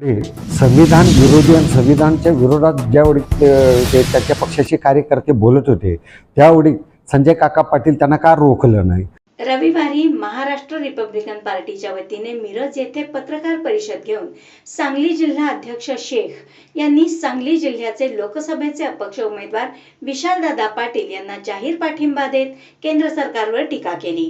संविधान विरोधी आणि संविधानच्या विरोधात ज्यावेळी ते- त्याच्या पक्षाचे कार्यकर्ते बोलत होते त्यावेळी संजय काका पाटील त्यांना का रोखलं नाही? रविवारी महाराष्ट्र रिपब्लिकन पार्टीच्या वतीने मिरज येथे पत्रकार परिषद घेऊन सांगली जिल्हा अध्यक्ष शेख यांनी सांगली जिल्ह्याचे लोकसभेचे अपक्ष उमेदवार विशालदादा पाटील यांना जाहीर पाठिंबा देत केंद्र सरकारवर टीका केली.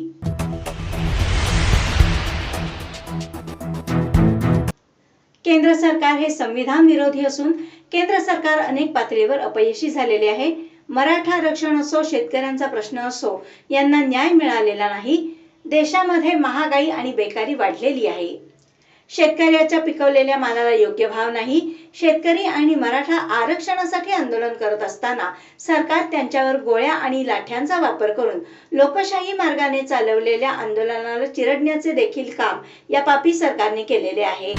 केंद्र सरकार हे संविधान विरोधी असून केंद्र सरकार अनेक पातळीवर अपयशी झालेले आहे. मराठा आरक्षण असो शेतकऱ्यांचा प्रश्न असो यांना न्याय मिळालेला नाही. देशामध्ये महागाई आणि बेकारी वाढलेली आहे. शेतकऱ्याच्या पिकवलेल्या मालाला योग्य भाव नाही. शेतकरी आणि मराठा आरक्षणासाठी आंदोलन करत असताना सरकार त्यांच्यावर गोळ्या आणि लाठ्यांचा वापर करून लोकशाही मार्गाने चालवलेल्या आंदोलनाला चिरडण्याचे देखील काम या पापी सरकारने केलेले आहे.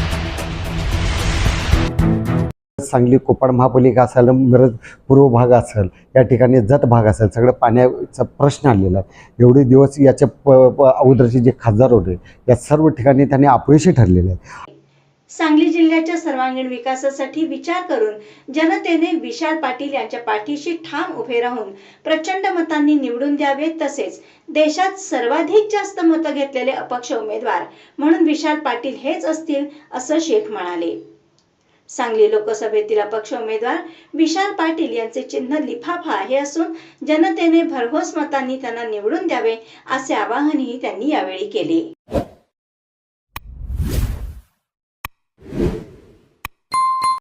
सांगली कोपाड महापालिका असेल मिरज पूर्व भाग असेल या ठिकाणी जत भाग असेल सगळं पाण्याचा प्रश्न आलेला आहे. एवढे दिवस याच्या प अगोदरचे जे खासदार होते या सर्व ठिकाणी त्यांनी अपयशी ठरलेले आहे सांगली जिल्ह्याच्या सर्वांगीण विकासासाठी विचार करून जनतेने विशाल पाटील यांच्या पाठीशी ठाम उभे राहून प्रचंड मतांनी निवडून द्यावे तसेच देशात सर्वाधिक जास्त मतं घेतलेले अपक्ष उमेदवार म्हणून विशाल पाटील हेच असतील असं शेख म्हणाले. सांगली लोकसभेतील अपक्ष उमेदवार विशाल पाटील यांचे चिन्ह लिफाफा हे असून जनतेने भरघोस मतांनी त्यांना निवडून द्यावे असे आवाहनही त्यांनी यावेळी केले.